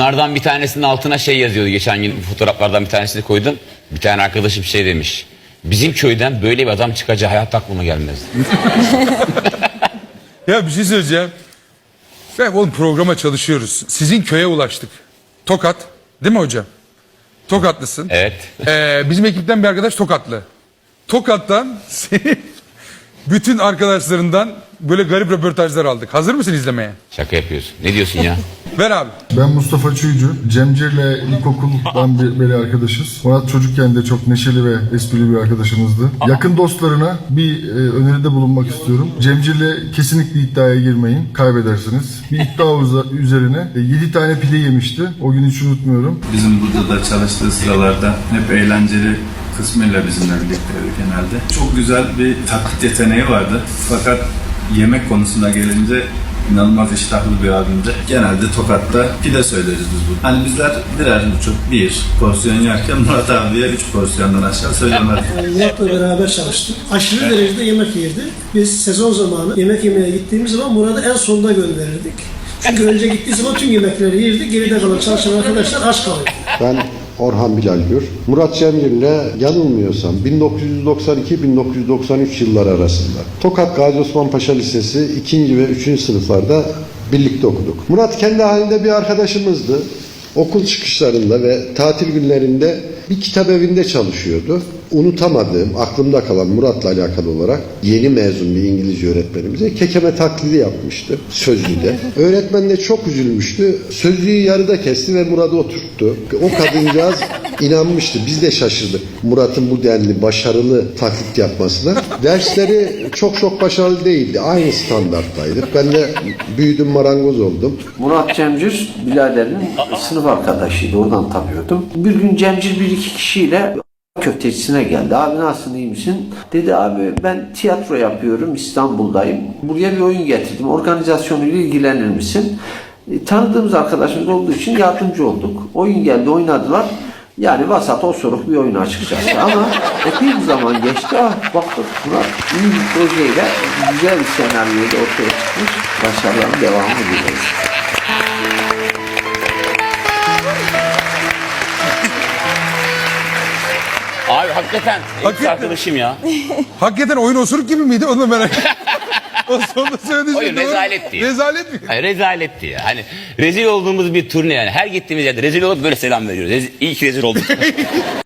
Bunlardan bir tanesinin altına şey yazıyordu. Geçen gün fotoğraflardan bir tanesini koydum. Bir tane arkadaşım şey demiş. Bizim köyden böyle bir adam çıkacağı hayat aklıma gelmez. Ya bir şey söyleyeceğim. Ya oğlum programa çalışıyoruz. Sizin köye ulaştık. Tokat. Değil mi hocam? Tokatlısın. Evet. Ee, bizim ekipten bir arkadaş Tokatlı. Tokat'tan bütün arkadaşlarından böyle garip röportajlar aldık. Hazır mısın izlemeye? Şaka yapıyorsun. Ne diyorsun ya? Ver abi. Ben Mustafa Çuyucu. Cemcir'le ilkokuldan bir- beri arkadaşız. Murat çocukken de çok neşeli ve esprili bir arkadaşımızdı. Yakın dostlarına bir e, öneride bulunmak istiyorum. Cemcir'le kesinlikle iddiaya girmeyin. Kaybedersiniz. Bir iddia uza- üzerine 7 tane pide yemişti. O gün hiç unutmuyorum. Bizim burada da çalıştığı sıralarda hep eğlenceli kısmıyla bizimle birlikteydi genelde. Çok güzel bir taklit yeteneği vardı. Fakat yemek konusuna gelince inanılmaz iştahlı bir abimdi. Genelde Tokat'ta pide söyleriz biz bu. Hani bizler birer buçuk, bir porsiyon yerken Murat abiye üç porsiyondan aşağı söylemez. Murat'la beraber çalıştık. Aşırı derecede yemek yerdi. Biz sezon zamanı yemek yemeye gittiğimiz zaman Murat'ı en sonda gönderirdik. Çünkü önce gittiği zaman tüm yemekleri yerdi. Geride kalan çalışan arkadaşlar aç kalırdı. Ben Orhan Bilal Gür. Murat Cemcir'le yanılmıyorsam 1992-1993 yılları arasında Tokat Gazi Osman Paşa Lisesi 2. ve 3. sınıflarda birlikte okuduk. Murat kendi halinde bir arkadaşımızdı. Okul çıkışlarında ve tatil günlerinde bir kitap evinde çalışıyordu. Unutamadığım, aklımda kalan Murat'la alakalı olarak yeni mezun bir İngilizce öğretmenimize kekeme taklidi yapmıştı sözlüde. Öğretmen de çok üzülmüştü. Sözlüğü yarıda kesti ve Murat'ı oturttu. O kadıncağız inanmıştı. Biz de şaşırdık Murat'ın bu denli başarılı taklit yapmasına. Dersleri çok çok başarılı değildi. Aynı standarttaydık. Ben de büyüdüm marangoz oldum. Murat Cemcir biraderinin sınıf arkadaşıydı. Oradan tanıyordum. Bir gün Cemcir bir iki kişiyle köftecisine geldi. Abi nasılsın iyi misin? Dedi abi ben tiyatro yapıyorum İstanbul'dayım. Buraya bir oyun getirdim. Organizasyonuyla ilgilenir misin? E, tanıdığımız arkadaşımız olduğu için yardımcı olduk. Oyun geldi oynadılar. Yani vasat osuruk bir oyun açıkçası ama epey bir zaman geçti. Ah baktık Murat iyi bir projeyle güzel bir senaryoyla ortaya çıkmış. Başarıların devamı diliyoruz. Abi hakikaten Hakikaten. arkadaşım ya. Hakikaten oyun osuruk gibi miydi? Onu da merak ettim. o sonunda söylediğin Oyun şey doğru. rezaletti. Rezalet mi? Hayır, rezaletti ya. Hani rezil olduğumuz bir turne yani. Her gittiğimiz yerde rezil olup böyle selam veriyoruz. Rez- İyi ki rezil olduk.